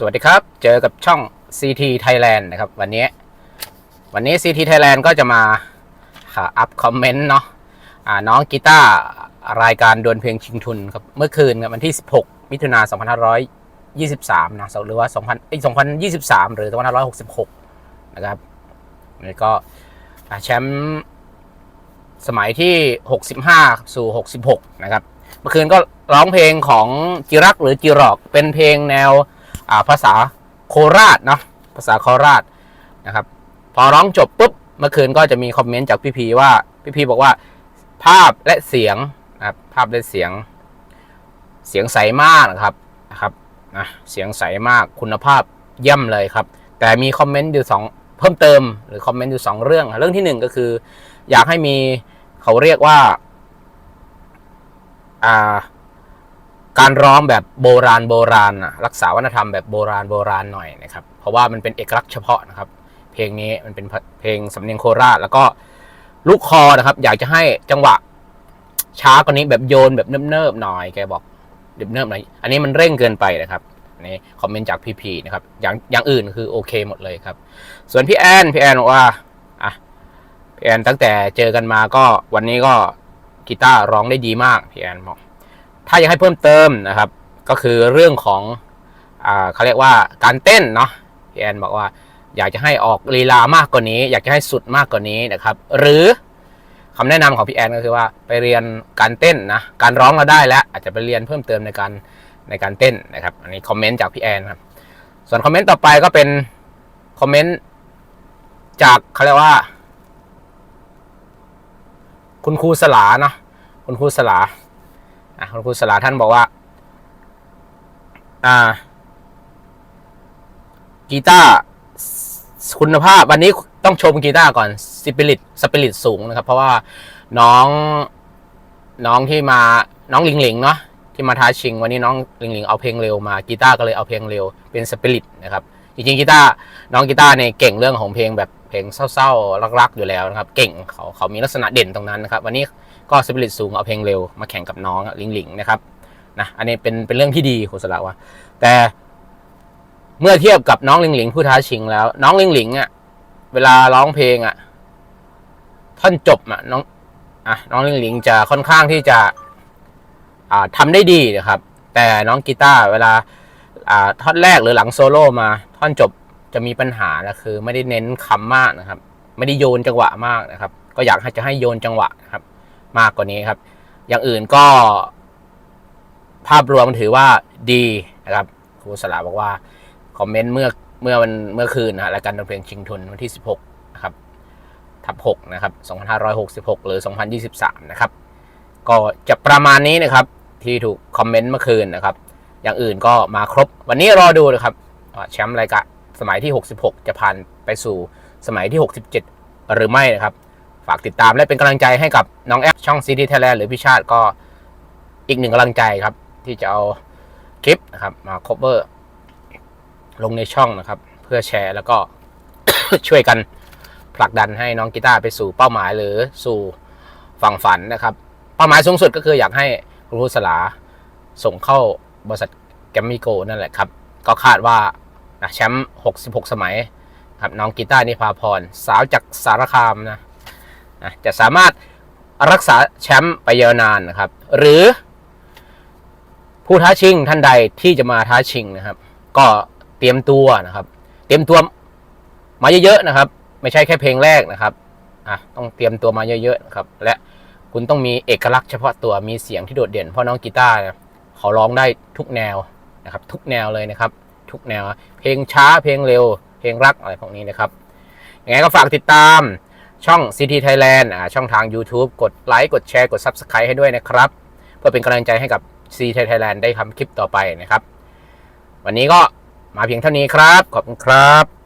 สวัสดีครับ เจอกับช่อง CT Thailand นะครับ วันนี้ วันนี้ CT Thailand ก็จะมาอัพคอมเมนต์เนาะน้องกีตาร์รายการดวลเพลงชิงทุนครับ เมื่อคืนครับวันที่ 16 มิถุนา2523 นะหรือว่า 2000เอ้ย2023 หรือ 2566 นะครับนี่ก็แชมป์สมัยที่ 65 สู่ 66 นะครับ เมื่อคืนก็ร้องเพลงของจิรักหรือจิรอก เป็นเพลงแนว ภาษาโคราชเนาะภาษาโคราชนะครับ พอร้องจบปุ๊บเมื่อคืนก็จะมีคอมเมนต์จากพี่พีว่าพี่พีบอกว่าภาพและเสียงนะครับภาพและเสียงเสียงใสมากนะครับนะครับนะเสียงใสมากคุณภาพเยี่ยมเลยครับ แต่มีคอมเมนต์อยู่สองเพิ่มเติมหรือคอมเมนต์อยู่สองเรื่อง เรื่องที่หนึ่งก็คือ อยากให้มีเขาเรียกว่าอ่า การร้องแบบโบราณโบราณนะรักษาวัฒนธรรมแบบโบราณโบราณหน่อยนะครับ เพราะว่ามันเป็นเอกลักษณ์เฉพาะนะครับ เพลงนี้มันเป็นเพลงสำเนียงโคราช แล้วก็ลูกคอนะครับ อยากจะให้จังหวะช้ากว่านี้แบบโยนแบบเนิบๆหน่อยแกบอกเนิบๆหน่อยอันนี้มันเร่งเกินไปนะครับอันนี่คอมเมนต์จากพี่พีนะครับอย่างอย่างอื่นคือโอเคหมดเลยครับ ส่วนพี่แอนพี่แอนบอกว่าอะพี่แอนตั้งแต่เจอกันมาก็วันนี้ก็กีตาร์ร้องได้ดีมากพี่แอนบอก ถ้าอยากให้เพิ่มเติมนะครับ ก็คือเรื่องของอเขาเรียกว่าการเต้นเนาะพี่แอนบอกว่าอยากจะให้ออกลีลามากกว่านี้ อยากจะให้สุดมากกว่านี้นะครับ หรือคำแนะนำของพี่แอนก็คือว่าไปเรียนการเต้นนะการร้องเราได้แล้ว อาจจะไปเรียนเพิ่มเติมในการในการเต้นนะครับ อันนี้คอมเมนต์จากพี่แอนครับส่วนคอมเมนต์ต่อไปก็เป็นคอมเมนต์จากเขาเรียกว่า คุณครูสลาเนาะคุณครูสลา อะคุณครูสลาท่านบอกว่า อ่า กีตาร์คุณภาพ วันนี้ต้องชมกีตาร์ก่อนสปิริตสปิริตสูงนะครับ เพราะว่าน้องน้องที่มาน้องหลิงหลิงเนาะที่มาท้าชิง วันนี้น้องหลิงหลิงเอาเพลงเร็วมากีตาร์ก็เลยเอาเพลงเร็วเป็นสปิริตนะครับจริงๆกีตาร์น้องกีตาร์เนี่ยเก่งเรื่องของเพลงแบบ เพลงเศร้าๆรักๆอยู่แล้วนะครับเก่งเขาเขามีลักษณะเด่นตรงนั้นนะครับวันนี้ก็สปิริตสูงเอาเพลงเร็วมาแข่งกับน้องลิงหลิงนะครับนะอันนี้เป็นเป็นเรื่องที่ดีคุณสละว่าแต่เมื่อเทียบกับน้องลิงหลิงผู้ท้าชิงแล้ว น้องลิงหลิงอะเวลาร้องเพลงอะท่อนจบอะน้องอะน้องลิงหลิงจะค่อนข้างที่จะอ่าทำได้ดีนะครับ แต่น้องกีตาร์เวลาอ่าท่อนแรกหรือหลังโซโล่มาท่อนจบ จะมีปัญหานะคือ ไม่ได้เน้นคำมากนะครับ ไม่ได้โยนจังหวะมากนะครับ ก็อยากให้จะให้โยนจังหวะนะครับ มากกว่านี้ครับ อย่างอื่นก็ ภาพรวมถือว่าดีนะครับครูสลาบอกว่าคอมเมนต์เมื่อเมื่อวันเมื่อคืนนะฮะรายการดนเพลงชิงทุนวันที่ 16นะครับทับ6นะครับ2566 หรือ 2023 นะครับ ก็จะประมาณนี้นะครับ ที่ถูกคอมเมนต์เมื่อคืนนะครับ อย่างอื่นก็มาครบวันนี้รอดูนะครับแชมป์รายการ สมัยที่ 66 จะผ่านไปสู่สมัยที่ 67 หรือไม่นะครับ ฝากติดตามและเป็นกำลังใจให้กับน้องแอปช่องซีดีไทยแลนด์หรือพี่ชาติก็อีกหนึ่งกำลังใจครับ ที่จะเอาคลิปนะครับมา cover ลงในช่องนะครับ เพื่อแชร์แล้วก็ช่วยกันผลักดันให้น้องกีตาร์ไปสู่เป้าหมายหรือสู่ฝั่งฝันนะครับ เป้าหมายสูงสุดก็คืออยากให้ครูสลาส่งเข้าบริษัทแกมมี่โกนั่นแหละครับ ก็คาดว่า นะแชมป์ 66 สมัยครับน้องกีตาร์นิพาพร สาวจากสารคามนะนะจะสามารถรักษาแชมป์ไปยาวนานนะครับ หรือ ผู้ท้าชิงท่านใดที่จะมาท้าชิงนะครับ ก็เตรียมตัวนะครับ เตรียมตัวมาเยอะๆนะครับ ไม่ใช่แค่เพลงแรกนะครับอะต้องเตรียมตัวมาเยอะๆนะครับ และคุณต้องมีเอกลักษณ์เฉพาะตัวมีเสียงที่โดดเด่นเพราะน้องกีตาร์เนี่ยเขาร้องได้ทุกแนวนะครับ ทุกแนวเลยนะครับ ทุกแนว เพลงช้าเพลงเร็ว เพลงรักอะไรพวกนี้นะครับยังไงก็ฝากติดตามช่อง CT Thailand อ่าช่องทาง YouTube กดไลค์กดแชร์กด Subscribe ให้ด้วยนะครับ เพื่อเป็นกำลังใจให้กับ CT Thailand ได้ทำคลิปต่อไปนะครับ วันนี้ก็มาเพียงเท่านี้ครับ ขอบคุณครับ